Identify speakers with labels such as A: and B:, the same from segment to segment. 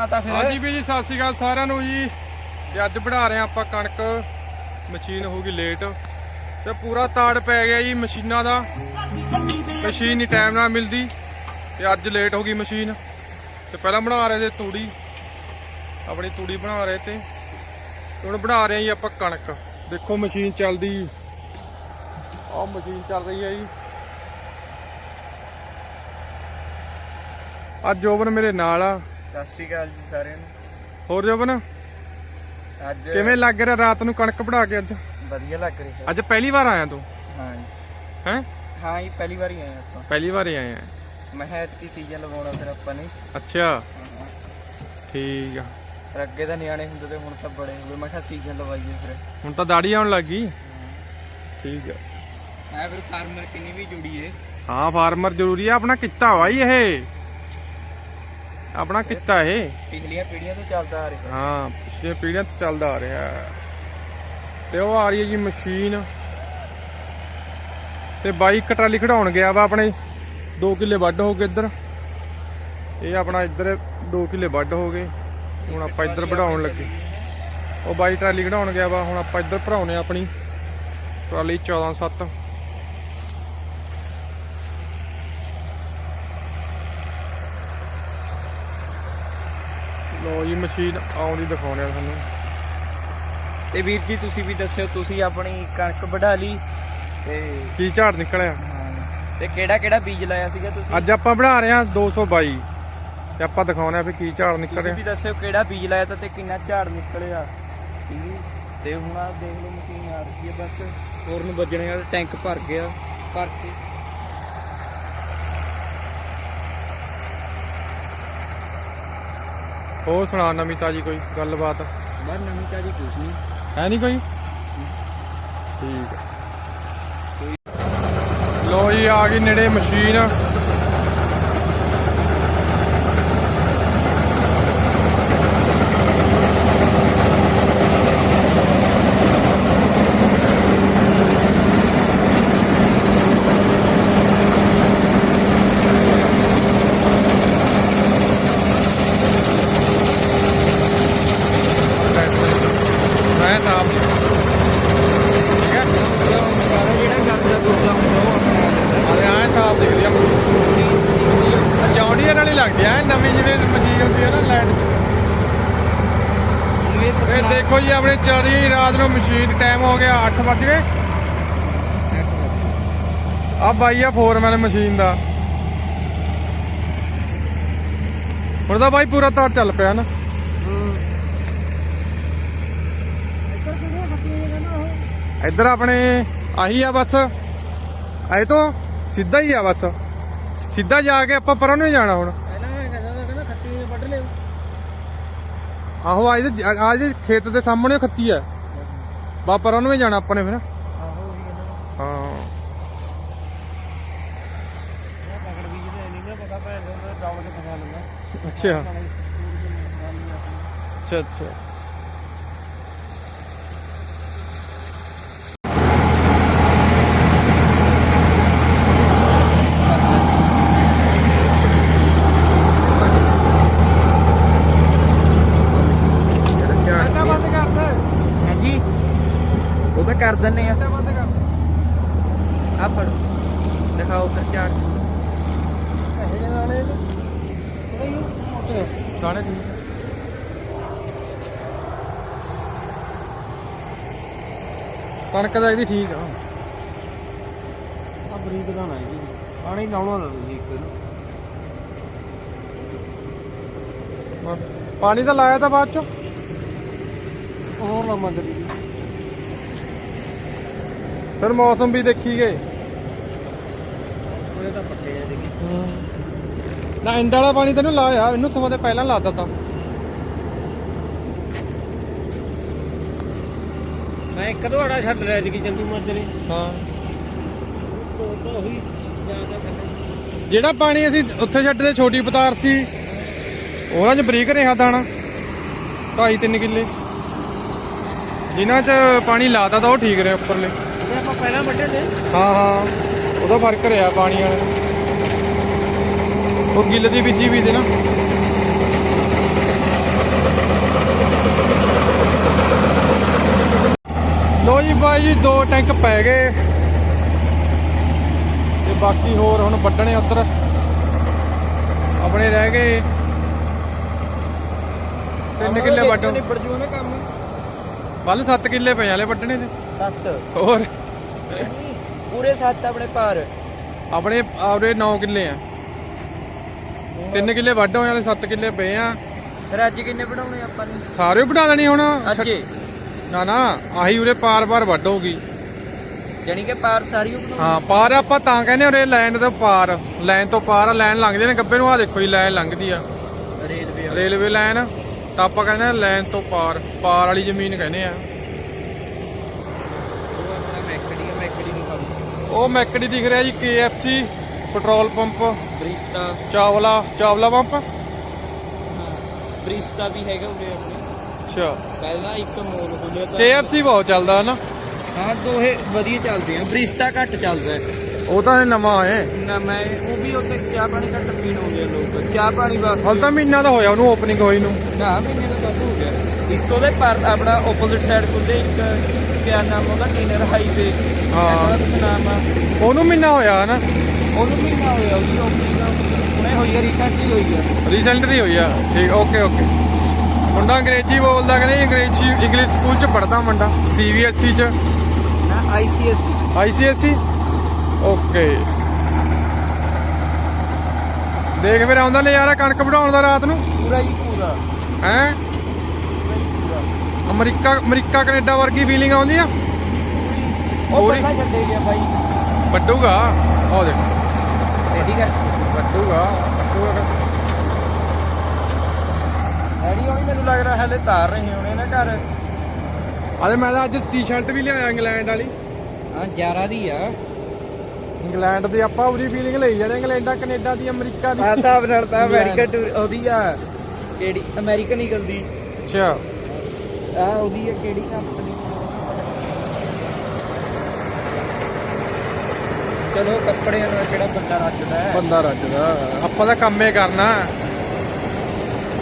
A: ਬਣਾਤਾ ਫਿਰ।
B: ਹਾਂਜੀ ਵੀ ਜੀ, ਸਤਿ ਸ਼੍ਰੀ ਅਕਾਲ ਸਾਰਿਆਂ ਨੂੰ ਜੀ। ਤੇ ਅੱਜ ਬਣਾ ਰਹੇ ਆ ਆਪਾਂ ਕਣਕ। ਮਸ਼ੀਨ ਹੋ ਗਈ ਲੇਟ ਤੇ ਪੂਰਾ ਤਾੜ ਪੈ ਗਿਆ ਜੀ ਮਸ਼ੀਨਾਂ ਦਾ। ਮਸ਼ੀਨ ਨਹੀਂ ਟਾਈਮ ਨਾਲ ਮਿਲਦੀ। ਤੇ ਅੱਜ ਲੇਟ ਹੋ ਗਈ ਮਸ਼ੀਨ। ਤੇ ਪਹਿਲਾਂ ਬਣਾ ਰਹੇ ਤੇ ਤੂੜੀ। ਆਪਣੀ ਤੂੜੀ ਬਣਾ ਰਹੇ ਤੇ। ਹੁਣ ਬਣਾ ਰਹੇ ਆ ਜੀ ਆਪਾਂ ਕਣਕ। ਦੇਖੋ ਮਸ਼ੀਨ ਚੱਲਦੀ। ਆਹ ਮਸ਼ੀਨ ਚੱਲ ਰਹੀ ਹੈ ਜੀ। ਅੱਜ ਜੋਬਨ ਮੇਰੇ ਨਾਲ ਆ।
A: ਸਤਿ ਸ਼੍ਰੀ ਅਕਾਲ ਜੀ ਸਾਰਿਆਂ ਨੂੰ।
B: ਹੋਰ ਜੋਬਨ
A: ਅੱਜ
B: ਕਿਵੇਂ ਲੱਗ ਰਿਹਾ ਰਾਤ ਨੂੰ ਕਣਕ ਵਢਾ ਕੇ ਅੱਜ?
A: ਵਧੀਆ ਲੱਗ ਰਿਹਾ ਹੈ।
B: ਅੱਜ ਪਹਿਲੀ ਵਾਰ ਆਇਆ ਤੂੰ?
A: ਹਾਂ ਜੀ।
B: ਹੈ?
A: ਹਾਂ ਜੀ ਪਹਿਲੀ ਵਾਰੀ ਆਏ ਆਪਾਂ।
B: ਪਹਿਲੀ ਵਾਰ ਹੀ। ਆਇਆ
A: ਮੈਂ ਕਿਹਾ ਐਤਕੀ ਸੀਜ਼ਨ ਲਗਾਉਣਾ ਫਿਰ ਆਪਾਂ ਨੇ।
B: ਅੱਛਾ। ਠੀਕ ਆ।
A: ਅੱਗੇ ਤਾਂ ਨਿਆਣੇ ਹੁੰਦੇ ਤੇ ਹੁਣ ਤਾਂ ਬੜੇ ਹੋ ਗਏ। ਮੈਂ ਕਿਹਾ ਸੀਜ਼ਨ ਲਵਾਈਏ ਫਿਰ।
B: ਹੁਣ ਤਾਂ ਦਾੜੀ ਆਉਣ ਲੱਗ ਗਈ। ਠੀਕ ਆ।
A: ਮੈਂ ਫਿਰ ਫਾਰਮਰ ਕਿੰਨੀ ਵੀ ਜੁੜੀਏ
B: ਹਾਂ ਫਾਰਮਰ ਜ਼ਰੂਰੀ ਆ ਆਪਣਾ ਕਿੱਤਾ ਵਾ ਇਹ। ਆਪਣਾ ਕਿੱਤਾ ਇਹ?
A: ਪਿਛਲੀਆਂ ਪੀੜ੍ਹੀਆਂ ਤੋਂ ਚੱਲਦਾ ਆ ਰਿਹਾ।
B: ਹਾਂ ਪਿਛਲੇ ਪੀੜ੍ਹੀਆਂ ਤੋਂ ਚੱਲਦਾ ਆ ਰਿਹਾ। ਤੇ ਉਹ ਆ ਰਹੀ ਹੈ ਜੀ ਮਸ਼ੀਨ। ਤੇ ਬਾਈ ਟਰਾਲੀ ਖੜਾਉਣ ਗਿਆ ਵਾ ਆਪਣੇ। 2 ਕਿੱਲੇ ਵੱਢ ਹੋ ਗਏ ਇੱਧਰ। ਇਹ ਆਪਣਾ ਇੱਧਰ 2 ਕਿੱਲੇ ਵੱਢ ਹੋ ਗਏ। ਹੁਣ ਆਪਾਂ ਇੱਧਰ ਵਢਾਉਣ ਲੱਗੇ। ਉਹ ਬਾਈ ਟਰਾਲੀ ਖੜਾਉਣ ਗਿਆ ਵਾ। ਹੁਣ ਆਪਾਂ ਇੱਧਰ ਭਰਾਉਣੇ ਆ ਆਪਣੀ। ਟਰਾਲੀ 14 ਲੋ ਜੀ ਮਸ਼ੀਨ ਆਉਂਦੀ ਦਿਖਾਉਣੇ ਆ ਤੁਹਾਨੂੰ।
A: ਤੇ ਵੀਰ ਜੀ ਤੁਸੀਂ ਵੀ ਦੱਸਿਓ ਤੁਸੀਂ ਆਪਣੀ ਕਣਕ ਵਢਾ ਲਈ ਤੇ
B: ਕੀ ਝਾੜ ਨਿਕਲਿਆ?
A: ਤੇ ਕਿਹੜਾ ਕਿਹੜਾ ਬੀਜ ਲਾਇਆ ਸੀਗਾ ਤੁਸੀਂ?
B: ਅੱਜ ਆਪਾਂ ਬਣਾ ਰਹੇ ਹਾਂ 222 ਤੇ ਆਪਾਂ ਦਿਖਾਉਣੇ ਆ ਵੀ ਕੀ ਝਾੜ ਨਿਕਲ
A: ਤੁਸੀਂ ਵੀ ਦੱਸਿਓ ਕਿਹੜਾ ਬੀਜ ਲਾਇਆ ਤਾਂ ਤੇ ਕਿੰਨਾ ਝਾੜ ਨਿਕਲਿਆ। ਤੇ ਹੁਣ ਆ ਦੇਖ ਲਓ ਮਸ਼ੀਨ ਆ ਰਹੀ ਹੈ ਬਸ। ਹੋਰ ਨੂੰ ਵੱਜਣੇ ਆ ਟੈਂਕ ਭਰ ਗਿਆ। ਭਰ ਕੇ
B: ਹੋਰ ਸੁਣਾ ਨਵੀਂ ਤਾਜੀ ਕੋਈ ਗੱਲਬਾਤ?
A: ਬਾਹਰ ਨਵੀਂ ਤਾਜੀ ਕੁਝ ਨਹੀਂ।
B: ਹੈ ਨਹੀਂ ਕੋਈ? ਠੀਕ ਲੋ ਜੀ ਆ ਗਈ ਨੇੜੇ ਮਸ਼ੀਨ ਮੈਂ ਸਾਫ਼ ਠੀਕ ਹੈ
A: ਜਿਹੜਾ ਕਰਦਾ ਦੂਸਰਾ ਹੁੰਦਾ ਉਹ ਆਪਣਾ ਆ ਜਾਂਦਾ
B: ਅਰੇ ਆਏ ਸਾਫ਼ ਦਿਖਦੀ ਆ ਜੌਂਡੀਅਰ ਵਾਲੀ ਲੱਗਦੀ ਆ ਨਵੀਂ ਜਿਵੇਂ ਮਸ਼ੀਨ ਹੁੰਦੀ ਆ ਨਾ ਲਾਈਟ
A: ਹੁਣ ਇਹ
B: ਇਹ ਦੇਖੋ ਜੀ, ਆਪਣੇ ਚੜੀ ਰਾਤ ਨੂੰ ਮਸ਼ੀਨ ਟਾਈਮ ਹੋ ਗਿਆ 8 ਵਜ ਗਏ। ਆ ਬਾਈ ਆ ਫੋਰਮੈਨ ਮਸ਼ੀਨ ਦਾ। ਹੁਣ ਤਾਂ ਬਾਈ ਪੂਰਾ ਤਾਰ ਚੱਲ ਪਿਆ ਨਾ। ਇੱਧਰ ਆਪਣੇ ਆਹੀ ਆ ਬਸ। ਆਏ ਤੋਂ ਸਿੱਧਾ ਹੀ ਆ ਬਸ। ਸਿੱਧਾ ਜਾ ਕੇ ਆਪਾਂ ਪਰਾਂ ਨੂੰ ਜਾਣਾ ਹੁਣ
A: ਪਹਿਲਾਂ ਮੈਂ ਕਹਿੰਦਾ ਕਹਿੰਦਾ ਖੱਤੀ ਵੱਢ ਲਿਓ
B: ਆਹੋ ਅੱਜ ਦੇ ਅੱਜ ਦੇ ਖੇਤ ਦੇ ਸਾਹਮਣੇ ਖੱਤੀ ਆ। ਬਾ ਪਰਾਂ ਨੂੰ ਹੀ ਜਾਣਾ ਆਪਾਂ ਨੇ ਫਿਰ।
A: ਆਹੋ ਉਹੀ ਕਹਿੰਦਾ
B: ਹਾਂ।
A: ਪਕੜ ਵੀ ਜਿਹਦੇ ਨਹੀਂ ਨਾ ਪਤਾ ਭੈਣ ਦਾ ਡਾਊਨ ਤੇ ਫਸਾ ਲੈਂਦਾ
B: ਅੱਛਾ। ਅੱਛਾ ਅੱਛਾ ਬੰਦ ਕਰਦਾ
A: ਹਾਂਜੀ ਉਹ ਤਾਂ ਕਰ ਦਿੰਨੇ ਆ
B: ਬੰਦ ਕਰ
A: ਆ ਫੜੋ ਦਿਖਾਓ ਫਿਰ ਝਾੜ
B: ਇਹ ਨਾਲੇ ਦਾਣੇ ਠੀਕ ਕਣਕ ਦਾ ਇਹਦੀ ਠੀਕ ਆ।
A: ਆ ਬਰੀਕ ਦਾ ਨਾ ਜੀ। ਪਾਣੀ ਲਾਉਣਾ ਦਾ ਤੁਸੀਂ ਇੱਕ
B: ਪਾਣੀ ਤਾਂ ਲਾਇਆ ਤਾਂ ਬਾਅਦ ਚ।
A: ਹੋਰ ਨਾ ਮੰਗਦੀ
B: ਫਿਰ ਮੌਸਮ ਵੀ ਦੇਖੀ ਗਏ।
A: ਉਹਦੇ ਤਾਂ ਪੱਕੇ ਆ ਦੇਖੀ।
B: ਨਾ ਇੰਡ ਵਾਲਾ ਪਾਣੀ ਤੈਨੂੰ ਲਾਇਆ ਇਹਨੂੰ ਤੇ ਪਹਿਲਾਂ ਲਾ ਦਿੱਤਾ।
A: ਮੈਂ ਇੱਕ ਦਵਾੜਾ ਛੱਡ ਰਿਹਾ ਸੀ ਕਿ ਚੰਦੂ ਮਾਜਰੇ
B: ਹਾਂ। ਜਿਹੜਾ ਪਾਣੀ ਅਸੀਂ ਉੱਥੇ ਛੱਡਦੇ ਛੋਟੀ ਪਤਾਰ ਸੀ ਉਹਨਾਂ 'ਚ ਬਰੀਕ ਰਿਹਾ ਦਾਣਾ ਢਾਈ ਤਿੰਨ ਕਿੱਲੇ। ਜਿਨ੍ਹਾਂ 'ਚ ਪਾਣੀ ਲਾਤਾ ਤਾਂ ਉਹ ਠੀਕ ਰਿਹਾ ਉੱਪਰਲੇ।
A: ਆਪਾਂ ਪਹਿਲਾਂ ਵੱਢੇ ਤੇ।
B: ਹਾਂ ਹਾਂ। ਉਹਦਾ ਫ਼ਰਕ ਰਿਹਾ ਪਾਣੀ ਵਾਲੇ ਉਹ ਗਿੱਲ ਦੀ ਬੀਜੀ ਵੀ ਦੇ ਨਾ। ਲੋ ਜੀ ਬਾਈ ਜੀ ਦੋ ਟੈਂਕ ਪੈ ਗਏ। ਤੇ ਬਾਕੀ ਹੋਰ ਹੁਣ ਵੱਢਣੇ ਉੱਤਰ ਆਪਣੇ ਰਹਿ ਗਏ। ਤਿੰਨ ਕਿੱਲੇ ਵੱਢੋ
A: ਨਿਬੜ ਜੂ ਨਾ ਕੰਮ।
B: ਵੱਲ 7 ਕਿੱਲੇ ਪਏ ਆਲੇ ਵੱਢਣੇ ਦੇ।
A: 7
B: ਹੋਰ।
A: ਪੂਰੇ 7 ਆਪਣੇ ਭਾਰ
B: ਆਪਣੇ ਆਪਣੇ 9 ਕਿੱਲੇ ਆ। ਤਿੰਨ ਕਿੱਲੇ ਵੱਢ ਹੋਏ ਹਲੇ 7 ਕਿੱਲੇ ਪਏ ਆ।
A: ਫਿਰ ਅੱਜ ਕਿੰਨੇ ਬਣਾਉਣੇ ਆਪਾਂ ਨੇ?
B: ਸਾਰੇ ਬਣਾ ਦੇਣੀ ਹੁਣ।
A: ਅੱਜੇ
B: ਨਾ ਨਾ ਆਹੀ ਉਰੇ ਪਾਰ-ਪਾਰ ਵੱਢ ਹੋਗੀ
A: ਜਾਨੀ ਕਿ ਪਾਰ ਸਾਰੀ ਉਹ ਬਣਾਉਣੀ
B: ਹਾਂ ਪਾਰ ਆਪਾਂ ਤਾਂ ਕਹਿੰਦੇ ਉਰੇ ਲਾਈਨ ਤੋਂ ਪਾਰ। ਲਾਈਨ ਤੋਂ ਪਾਰ ਆ ਲਾਈਨ ਲੰਘਦੇ ਨੇ ਗੱਬੇ ਨੂੰ। ਆ ਦੇਖੋ ਜੀ ਲਾਈਨ ਲੰਘਦੀ ਆ।
A: Railway
B: railway line. ਤਾਂ ਆਪਾਂ ਕਹਿੰਦੇ ਆ ਲਾਈਨ ਤੋਂ ਪਾਰ। ਪਾਰ ਵਾਲੀ ਜ਼ਮੀਨ ਕਹਿੰਦੇ ਆ।
A: ਉਹ ਆਪਣਾ ਮੈਕੜੀ ਹੈ ਮੈਕੜੀ ਨੂੰ ਕੰਮ।
B: ਉਹ ਮੈਕੜੀ ਦਿਖ ਰਿਹਾ ਜੀ KFC petrol pump.
A: Barista
B: Chawla Chawla pump?
A: Barista ਵੀ ਹੈਗਾ ਉਰੇ ਆਪਣੇ।
B: ਅੱਛਾ।
A: ਪਹਿਲਾਂ ਇੱਕ ਮੋਲ ਖੁੱਲਿਆ ਤਾਂ
B: KFC ਬਹੁਤ ਚੱਲਦਾ ਹੈ ਨਾ
A: ਹਾਂ ਦੋਹੇ ਵਧੀਆ ਚੱਲਦੇ ਆ। ਬ੍ਰਿਸਟਾ ਘੱਟ ਚੱਲਦਾ।
B: ਉਹ ਤਾਂ ਨਵਾਂ ਹੈ।
A: ਨਾ ਮੈਂ ਉਹ ਵੀ ਉੱਥੇ ਚਾਹ ਪਾਣੀ ਘੱਟ ਪੀਣ ਹੋ ਗਿਆ ਲੋਕ। ਚਾਹ ਪਾਣੀ ਵਾਸਤੇ
B: ਹਾਲ ਤਾਂ ਮਹੀਨਾ ਦਾ ਹੋਇਆ ਉਹਨੂੰ ਓਪਨਿੰਗ ਹੋਈ ਨੂੰ।
A: ਨਾ ਮਹੀਨੇ ਦਾ ਵੱਧ ਹੋ ਗਿਆ। ਇੱਕ ਉਹਦੇ ਪਰ ਆਪਣਾ ਆਪੋਜ਼ਿਟ ਸਾਈਡ ਖੁੱਲੇ ਇੱਕ ਕਿਆ ਨਾਮ ਉਹਦਾ ਟੀਨਰ ਹਾਈਵੇ
B: ਹਾਂ।
A: ਨਾਮ
B: ਉਹਨੂੰ ਮਹੀਨਾ ਹੋਇਆ ਨਾ
A: ਉਹਨੂੰ ਹੋਇਆ ਉਹਦੀ ਹੁਣੇ ਹੋਈ ਹੈ ਰੀਸੈਂਟਲੀ ਹੋਈ ਹੈ
B: ਰੀਸੈਂਟਲੀ ਹੋਈ ਆ। ਠੀਕ ਓਕੇ ਓਕੇ ਮੁੰਡਾ ਅੰਗਰੇਜ਼ੀ ਬੋਲਦਾ ਕਹਿੰਦੇ ਅੰਗਰੇਜ਼ੀ ਇੰਗਲਿਸ਼ ਸਕੂਲ ਚ ਪੜਦਾ ਮੁੰਡਾ ਸੀਬੀਐਸਈ ਚ।
A: ਨਾ ਆਈਸੀਐਸਸੀ
B: ਆਈਸੀਐਸਈ ਓਕੇ ਦੇਖ ਫਿਰ ਆਉਂਦਾ ਨਜ਼ਾਰਾ ਕਣਕ ਵਢਾਉਣ ਦਾ ਰਾਤ ਨੂੰ?
A: ਪੂਰਾ ਹੀ ਪੂਰਾ।
B: ਹੈ? ਅਮਰੀਕਾ ਅਮਰੀਕਾ ਕੈਨੇਡਾ ਵਰਗੀ ਫੀਲਿੰਗ ਆਉਂਦੀ ਆ?
A: ਉਹ? ਪਹਿਲਾਂ ਛੱਡੇ ਗਿਆ ਬਾਈ।
B: ਵੱਡੂਗਾ ਉਹ ਦੇਖ।
A: ਠੀਕ ਹੈ।
B: ਵੱਡੂਗਾ ਵੱਡੂਗਾ
A: ਐਡੀ ਹੋਣੀ ਮੈਨੂੰ ਲੱਗ ਰਿਹਾ ਹਲੇ ਤਾਰ ਰਹੇ ਹੋਣੇ ਨਾ ਘਰ।
B: ਅਰੇ ਮੈਂ ਤਾਂ ਅੱਜ ਟੀ-ਸ਼ਰਟ ਵੀ ਲਿਆਇਆ ਇੰਗਲੈਂਡ ਵਾਲੀ।
A: ਹਾਂ 11 ਦੀ ਆ।
B: ਇੰਗਲੈਂਡ ਦੀ ਆਪਾਂ ਉਹਦੀ ਫੀਲਿੰਗ ਲਈ ਜਾਂਦੇ ਇੰਗਲੈਂਡਾ ਕੈਨੇਡਾ ਦੀ ਅਮਰੀਕਾ ਦੀ।
A: ਆ ਹਿਸਾਬ ਨਾਲ ਤਾਂ ਅਮਰੀਕਾ ਟੂਰ ਉਹਦੀ ਆ ਕਿਹੜੀ? ਅਮਰੀਕਨ ਈਗਲ ਦੀ
B: ਅੱਛਾ।
A: ਆ ਉਹਦੀ ਆ ਕਿਹੜੀ ਕੰਪਨੀ ਚਲੋ ਕੱਪੜਿਆਂ ਨੂੰ ਕਿਹੜਾ ਬੰਦਾ ਹੈ?
B: ਰੱਜਦਾ। ਆਪਾਂ ਤਾਂ ਕੰਮੇ ਕਰਨਾ।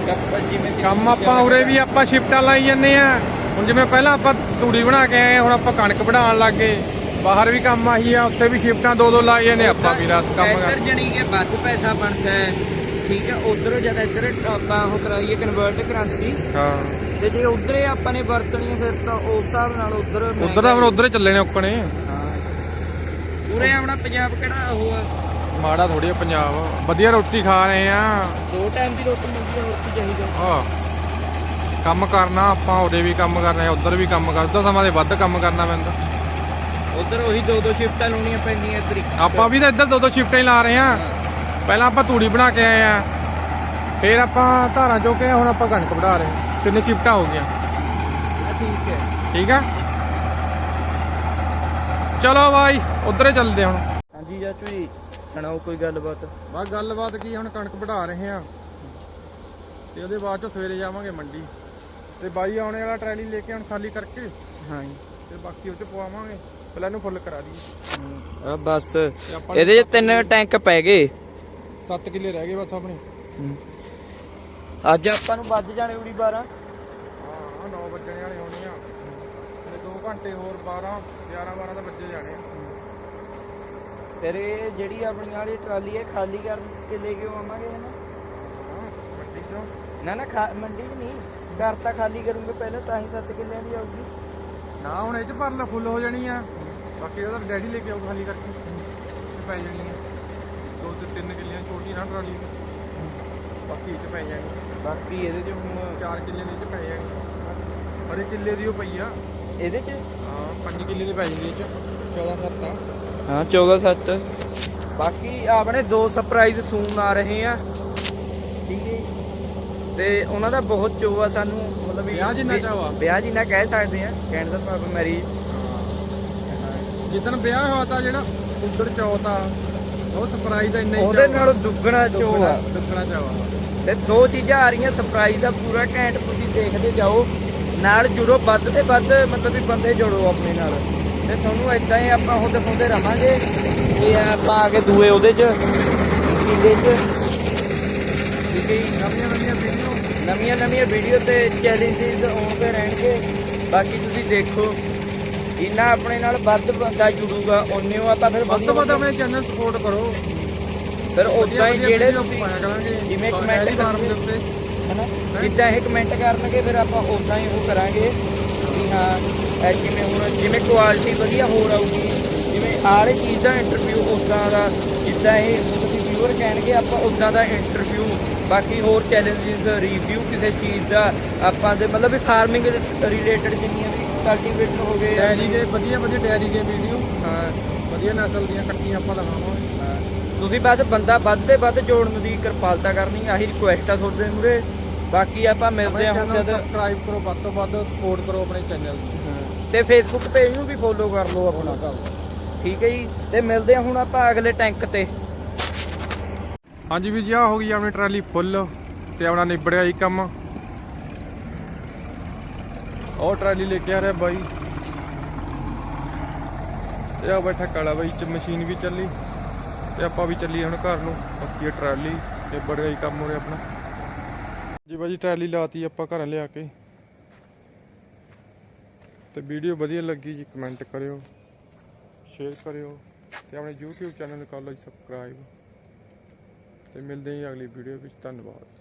A: ਕੱਪੜ ਜਿਵੇਂ ਕਿ
B: ਕੰਮ ਆਪਾਂ ਉਰੇ ਵੀ ਆਪਾਂ ਸ਼ਿਫਟਾਂ ਲਾਈ ਜੰਨੇ ਆ ਹੁਣ ਜਿਵੇਂ ਪਹਿਲਾਂ ਆਪਾਂ ਤੂੜੀ ਬਣਾ ਕੇ ਆਏ ਹੁਣ ਆਪਾਂ ਕਣਕ ਬਣਾਉਣ ਲੱਗ। ਗਏ ਬਾਹਰ ਵੀ ਕੰਮ ਆਹੀ ਆ ਉੱਥੇ ਵੀ ਸ਼ਿਫਟਾਂ ਦੋ ਦੋ ਲਾਈ ਜਾਂਦੇ ਆਪਾਂ ਵੀ ਰਾਤ ਕੰਮ ਕਰ
A: ਇੱਧਰ ਜਣੀ ਕਿ ਵੱਧ ਪੈਸਾ ਬਣਦਾ ਹੈ। ਠੀਕ ਹੈ ਉਧਰੋਂ ਜਦ ਇੱਧਰ ਆਪਾਂ ਉਹ ਕਰਾਈਏ ਕਨਵਰਟ ਕਰੰਸੀ
B: ਹਾਂ।
A: ਤੇ ਜੇ ਉਧਰੇ ਆਪਾਂ ਨੇ ਵਰਤਣੀ ਹੈ ਫਿਰ ਤਾਂ ਉਸ ਹਿਸਾਬ ਨਾਲ ਉਧਰ
B: ਉਧਰ ਤਾਂ ਹੁਣ ਉਧਰ ਹੀ ਚੱਲੇ ਨੇ ਉੱਕਣੇ
A: ਪੂਰੇ ਆਪਣਾ ਪੰਜਾਬ ਕਿਹੜਾ ਉਹ ਆ?
B: ਮਾੜਾ ਥੋੜੀ ਪੰਜਾਬ। ਵਧੀਆ ਰੋਟੀ ਖਾ ਰਹੇ ਆ।
A: ਦੋ ਟਾਈਮ ਦੀ ਰੋਟੀ ਮਿਲਦੀ ਹੋਰ ਕੀ ਚਾਹੀਦਾ?
B: ਆ ਕੰਮ ਕਰਨਾ ਆਪਾਂ ਉਹਦੇ ਵੀ ਕੰਮ ਕਰਨਾ ਹੈ ਉਧਰ ਵੀ ਕੰਮ ਕਰਦਾ ਸਮਾਂ ਦੇ ਵੱਧ ਕੰਮ ਕਰਨਾ ਪੈਂਦਾ।
A: ਉਧਰ ਉਹੀ ਦੋ ਦੋ ਸ਼ਿਫਟਾਂ ਲਾਉਣੀਆਂ ਪੈਂਦੀਆਂ ਇੱਧਰ।
B: ਆਪਾਂ ਵੀ ਤਾਂ ਇੱਧਰ ਦੋ ਦੋ ਸ਼ਿਫਟਾਂ ਹੀ ਲਾ ਰਹੇ ਆ। ਪਹਿਲਾਂ ਆਪਾਂ ਤੂੜੀ ਬਣਾ ਕੇ ਆਏ ਆ। ਫਿਰ ਆਪਾਂ ਧਾਰਾਂ ਚੋਂ ਕੇ ਹੁਣ ਆਪਾਂ ਕਣਕ ਵਢਾ ਰਹੇ। ਤਿੰਨ ਸ਼ਿਫਟਾਂ ਹੋ ਗਈਆਂ।
A: ਠੀਕ ਹੈ।
B: ਠੀਕ ਆ? ਚਲੋ ਬਾਈ ਉਧਰੇ ਚੱਲਦੇ ਹੁਣ।
A: ਹਾਂਜੀ ਚਾਚੂ ਜੀ ਸੁਣਾਓ ਕੋਈ ਗੱਲਬਾਤ?
B: ਬਸ ਗੱਲਬਾਤ ਕੀ ਹੁਣ ਕਣਕ ਵਢਾ ਰਹੇ ਆ ਤੇ ਉਹਦੇ ਬਾਅਦ ਚ ਸਵੇਰੇ ਜਾਵਾਂਗੇ ਮੰਡੀ। ਤੇ ਬਾਈ ਆਉਣੇ ਵਾਲਾ ਟਰੈਲੀ ਲੈ ਕੇ ਹੁਣ ਖਾਲੀ ਕਰਕੇ
A: ਹਾਂ
B: ਤੇ ਬਾਕੀ ਉਹ ਚ ਪਵਾਵਾਂਗੇ। ਪਹਿਲਾਂ ਇਹਨੂੰ ਫੁੱਲ ਕਰਾ ਦਈਏ।
A: ਆ ਬਸ ਇਹਦੇ 'ਚ ਤਿੰਨ ਟੈਂਕ ਪੈ ਗਏ।
B: 7 ਕਿੱਲੇ ਰਹਿ ਗਏ ਬਸ ਆਪਣੇ।
A: ਅੱਜ ਆਪਾਂ ਨੂੰ ਵੱਜ ਜਾਣੇ ਉੜੀ 12
B: ਹਾਂ 9 ਵੱਜਣੇ ਵਾਲੇ ਹੋਣੇ ਆ। 2 ਘੰਟੇ ਹੋਰ 12 11 12 ਤਾਂ ਵੱਜੇ ਜਾਣੇ
A: ਫਿਰ ਇਹ ਜਿਹੜੀ ਆਪਣੀ ਵਾਲੀ ਟਰਾਲੀ ਹੈ ਖਾਲੀ ਕਰ ਕੇ ਲੈ ਕੇ ਆਵਾਂਗੇ
B: ਹਾਂ ਮੰਡੀ ਚੋਂ।
A: ਨਾ ਨਾ ਖਾ- ਮੰਡੀ 'ਚ ਨਹੀਂ। ਘਰ ਤਾਂ ਖਾਲੀ ਕਰੂੰਗੇ ਪਹਿਲਾਂ ਤਾਂ ਹੀ 7 ਕਿੱਲਿਆਂ ਦੀ ਆਊਗੀ।
B: ਨਾ ਹੁਣ ਇਹ ਚ ਭਰ ਲਾ ਫੁੱਲ ਹੋ ਜਾਣੀ ਆ। ਬਾਕੀ ਉਹਦਾ ਡੈਡੀ ਲੈ ਕੇ ਆਉ ਖਾਲੀ ਕਰਕੇ। ਇਹ 'ਚ ਪੈ ਜਾਣੀ ਆ। ਦੋ ਤੇ ਤਿੰਨ ਕਿੱਲਿਆਂ ਛੋਟੀ ਨਾ ਟਰਾਲੀ। ਬਾਕੀ ਇਹ ਚ ਪੈ ਜਾਣੀ।
A: ਬਾਕੀ ਇਹਦੇ 'ਚ ਹੁਣ
B: 4 ਕਿੱਲੇ ਦੇ ਚ ਪੈ ਜਾਣੀ। ਹਰੇ ਕਿੱਲੇ ਦੀ ਉਹ ਪਈ ਆ।
A: ਇਹਦੇ 'ਚ?
B: ਹਾਂ 5 ਕਿੱਲੇ ਦੀ ਪੈ ਜਾਂਦੀ ਇਹ ਚ। 14 7 ਆ।
A: ਹਾਂ 14 7 ਬਾਕੀ ਆਪਣੇ ਦੋ ਸਰਪ੍ਰਾਈਜ਼ ਸੂਨ ਆ ਰਹੇ ਆ। ਠੀਕ ਹੈ। ਤੇ ਉਹਨਾਂ ਦਾ ਬਹੁਤ ਚੋ ਆ ਸਾਨੂੰ ਮਤਲਬ
B: ਵਿਆਹ ਜਿੰਨਾ ਚਾਅ ਵਾ।
A: ਵਿਆਹ ਜਿੰਨਾ ਕਹਿ ਸਕਦੇ ਆ ਕਹਿਣ ਦਾ ਭਾਵ ਮੈਰਿਜ
B: ਜਿੱਦਣ ਵਿਆਹ ਹੋਇਆ ਤਾਂ ਜਿਹੜਾ ਉਧਰ ਚੌਥ ਉਹ ਸਰਪ੍ਰਾਈਜ਼ ਦਾ ਇੰਨਾ ਹੀ
A: ਉਹਦੇ। ਨਾਲ ਦੁੱਗਣਾ ਚੋ
B: ਦੁੱਗਣਾ
A: ਆ
B: ਦੁੱਗਣਾ ਚਾਵਾ
A: ਤੇ ਦੋ ਚੀਜ਼ਾਂ ਆ ਰਹੀਆਂ ਸਰਪ੍ਰਾਈਜ਼ ਦਾ ਪੂਰਾ ਘੈਂਟ ਦੇਖਦੇ ਜਾਓ। ਨਾਲ ਜੁੜੋ ਵੱਧ ਤੇ ਵੱਧ ਮਤਲਬ ਵੀ ਬੰਦੇ ਜੋੜੋ ਆਪਣੇ ਨਾਲ। ਤੇ ਤੁਹਾਨੂੰ ਇਦਾਂ ਹੀ ਆਪਾਂ ਹੁਣ ਦਿਖਾਉਂਦੇ ਰਵਾਂਗੇ ਇਹ ਆ ਪਾ ਕੇ ਦੂਏ ਉਹਦੇ ਚ ਕੀਲੇ ਚ। ਠੀਕ ਹੈ
B: ਨਵੀਆਂ ਨਵੀਆਂ ਵੀਡੀਓ
A: ਨਵੀਆਂ ਨਵੀਆਂ ਵੀਡੀਓ ਤੇ ਚੈਲੰਜਸ ਆਉਂਦੇ ਰਹਿਣਗੇ। ਬਾਕੀ ਤੁਸੀਂ ਦੇਖੋ ਜਿੰਨਾ ਆਪਣੇ ਨਾਲ ਵੱਧ ਬੰਦਾ ਜੁੜੂਗਾ ਉਹਨੇ ਉਹ ਆਪਾਂ ਫਿਰ
B: ਵੱਧ ਤੋਂ ਵੱਧ ਆਪਣੇ ਚੈਨਲ ਸਪੋਰਟ ਕਰੋ।
A: ਫਿਰ ਉਦਾਂ ਹੀ ਜਿਹੜੇ ਜਿਵੇਂ ਕਮੈਂਟ
B: ਫਾਰਮ ਦੇ
A: ਕਰਨਗੇ
B: ਉੱਤੇ।
A: ਹਨਾ? ਜਿੱਦਾਂ ਇਹ ਕਮੈਂਟ ਕਰਨਗੇ ਫਿਰ ਆਪਾਂ ਉਦਾਂ ਹੀ ਉਹ ਕਰਾਂਗੇ ਵੀ ਹਾਂ ਇਹ ਕਿਵੇਂ ਹੁਣ ਜਿਵੇਂ ਕੁਆਲਿਟੀ ਵਧੀਆ ਹੋਰ ਆਊਗੀ ਜਿਵੇਂ ਆਲੇ ਚੀਜ਼ ਦਾ ਇੰਟਰਵਿਊ ਉਦਾਂ ਦਾ ਜਿੱਦਾਂ ਇਹ ਤੁਸੀਂ ਵਿਊਅਰ ਕਹਿਣਗੇ ਆਪਾਂ ਉਦਾਂ ਦਾ ਇੰਟਰਵਿਊ ਬਾਕੀ ਹੋਰ ਚੈਲੰਜਸ ਰਿਵਿਊ ਕਿਸੇ ਚੀਜ਼ ਦਾ ਆਪਾਂ ਦੇ ਮਤਲਬ ਵੀ ਫਾਰਮਿੰਗ ਰਿਲੇਟਡ ਜਿੰਨੀਆਂ ਵੀ ਕਲਟੀਵੇਟਰ ਹੋ ਗਏ
B: ਡੈਰੀ ਦੇ ਵਧੀਆ ਵਧੀਆ ਡੈਰੀ ਦੇ ਵੀਡੀਓ
A: ਹਾਂ।
B: ਵਧੀਆ ਨਸਲ ਦੀਆਂ ਕੱਟੀਆਂ ਆਪਾਂ ਦਿਖਾਵਾਂਗੇ
A: ਤੁਸੀਂ ਬਸ ਬੰਦਾ ਵੱਧ ਤੇ ਵੱਧ ਜੋੜਨ ਦੀ ਕਿਰਪਾਲਤਾ ਕਰਨੀ ਆਹੀ ਰਿਕੁਐਸਟ ਆ ਤੁਹਾਡੇ ਮੂਰੇ ਬਾਕੀ ਆਪਾਂ ਮਿਲਦੇ ਹਾਂ ਹੁਣ ਜਦ
B: ਸਬਸਕ੍ਰਾਈਬ ਕਰੋ ਵੱਧ ਤੋਂ ਵੱਧ ਸਪੋਰਟ ਕਰੋ ਆਪਣੇ ਚੈਨਲ ਦੀ
A: ਤੇ ਫੇਸਬੁੱਕ ਪੇਜ ਨੂੰ ਵੀ ਫੋਲੋ ਕਰ ਲਓ ਆਪਣਾ। ਠੀਕ ਹੈ ਜੀ। ਤੇ ਮਿਲਦੇ ਹਾਂ ਹੁਣ ਆਪਾਂ ਅਗਲੇ ਟੈਂਕ ਤੇ।
B: ਹਾਂਜੀ ਵੀ ਜੀ ਆ ਹੋ ਗਈ ਆਪਣੀ ਟਰਾਲੀ ਫੁੱਲ ਤੇ ਆਪਣਾ ਨਿਬੜਿਆ ਹੀ ਕੰਮ। ਉਹ ਟਰਾਲੀ ਲੈ ਕੇ ਆ ਰਿਹਾ ਬਾਈ। ਤੇ ਆ ਬੈਠਾ ਕਾਲਾ ਬਾਈ ਚ ਮਸ਼ੀਨ ਵੀ ਚੱਲੀ। ਤੇ ਆਪਾਂ ਵੀ ਚੱਲੀਏ ਹੁਣ ਘਰ ਨੂੰ। ਬਾਕੀ ਟਰਾਲੀ ਨਿਬੜ ਗਿਆ ਹੀ ਕੰਮ ਹੋ ਗਿਆ ਆਪਣਾ। ਜੀ ਬਾਈ ਟਰਾਲੀ ਲਾਤੀ ਆਪਾਂ ਘਰ ਲਿਆ ਕੇ। ਤੇ ਵੀਡੀਓ ਵਧੀਆ ਲੱਗੀ ਜੀ ਕਮੈਂਟ ਕਰਿਓ ਸ਼ੇਅਰ ਕਰਿਓ, ਤੇ ਆਪਣੇ YouTube ਚੈਨਲ ਨੂੰ ਕਰ ਲਓ ਜੀ ਸਬਸਕ੍ਰਾਈਬ ਤੇ ਮਿਲਦੇ ਹਾਂ ਜੀ ਅਗਲੀ ਵੀਡੀਓ ਵਿੱਚ, ਧੰਨਵਾਦ।